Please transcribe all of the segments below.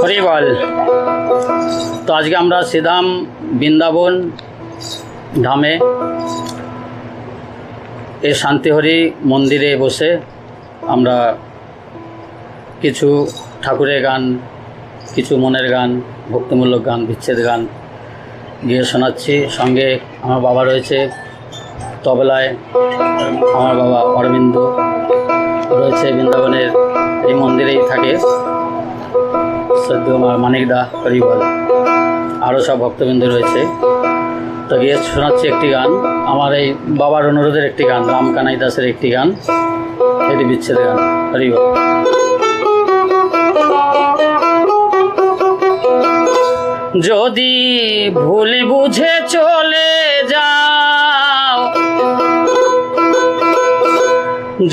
হরি বল। তো আজকে আমরা শ্রীধাম বৃন্দাবন ধামে এই শান্তিহরি মন্দিরে বসে আমরা কিছু ঠাকুরের গান, কিছু মনের গান, ভক্তিমূলক গান, বিচ্ছেদ গান গিয়ে শোনাচ্ছি। সঙ্গে আমার বাবা রয়েছে তবলায়, আমার বাবা অরবিন্দ রয়েছে বৃন্দাবনের এই মন্দিরেই থাকে। সদ্য মানিকদা হরিবল আরও সব ভক্তবৃন্দ রয়েছে। তো গিয়ে শোনাচ্ছি একটি গান। আমার এই বাবার অনুরোধের একটি গান, রাম কানাই দাসের একটি গান। এটি বিচ্ছেদ গান। হরিবল। যদি ভুল বুঝে চলে যাও,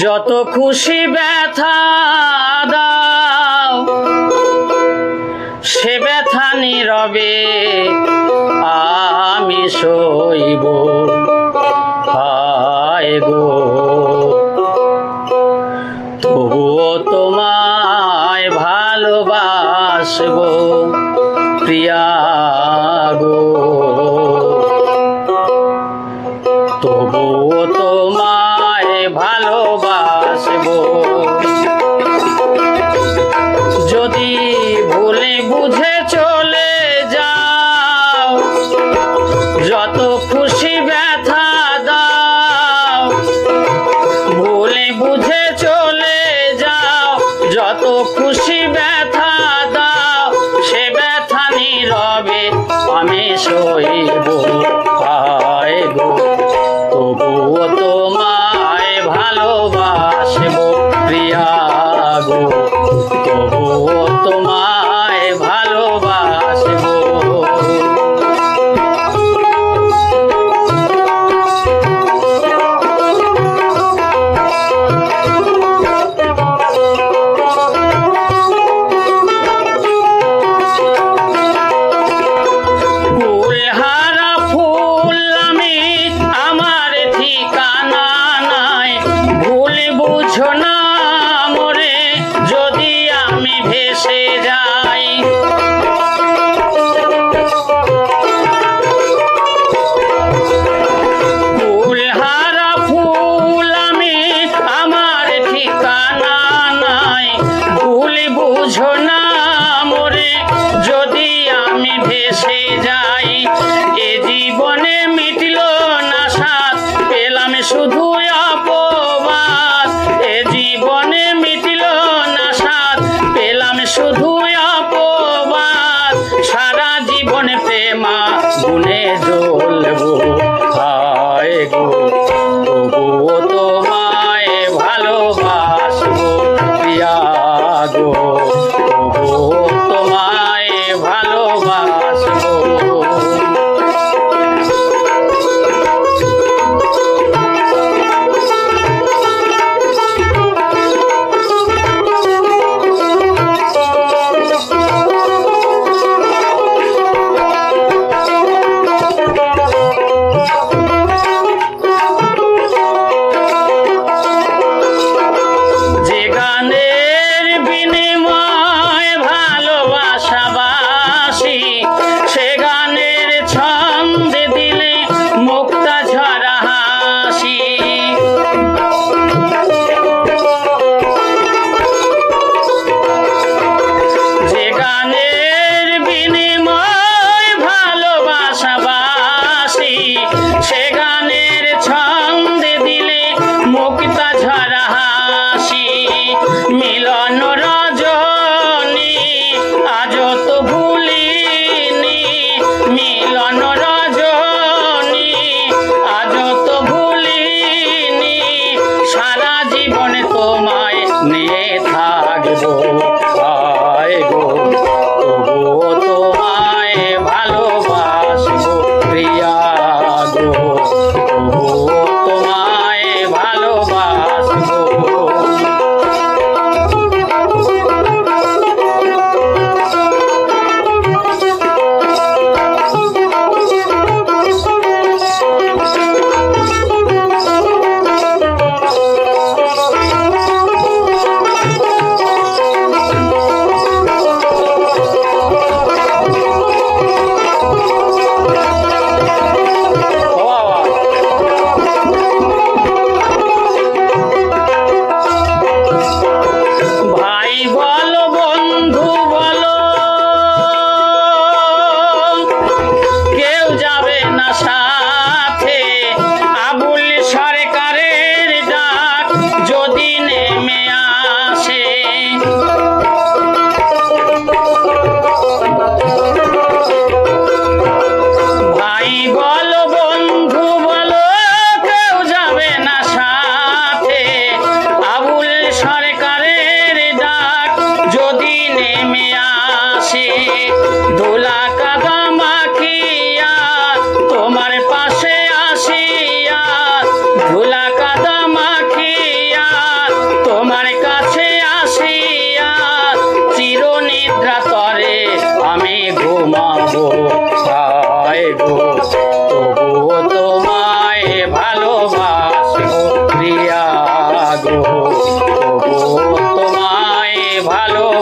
যত খুশি ব্যথা দাও সে ব্যথা নীরবে আমি সইব। হায় গো। তবুও তোমায় ভালোবাসবো প্রিয়া গো। তবুও আমি সইব হায় গো তবুও দেব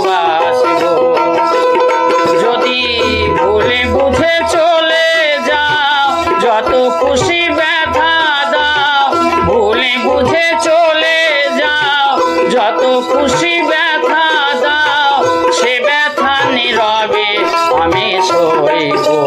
বাসব যদি ভুলে বুঝে চলে যাও, যত খুশি ব্যথা দাও। ভুলে বুঝে চলে যাও, যত খুশি ব্যথা দাও। সে ব্যথা নীরবে, আমি গো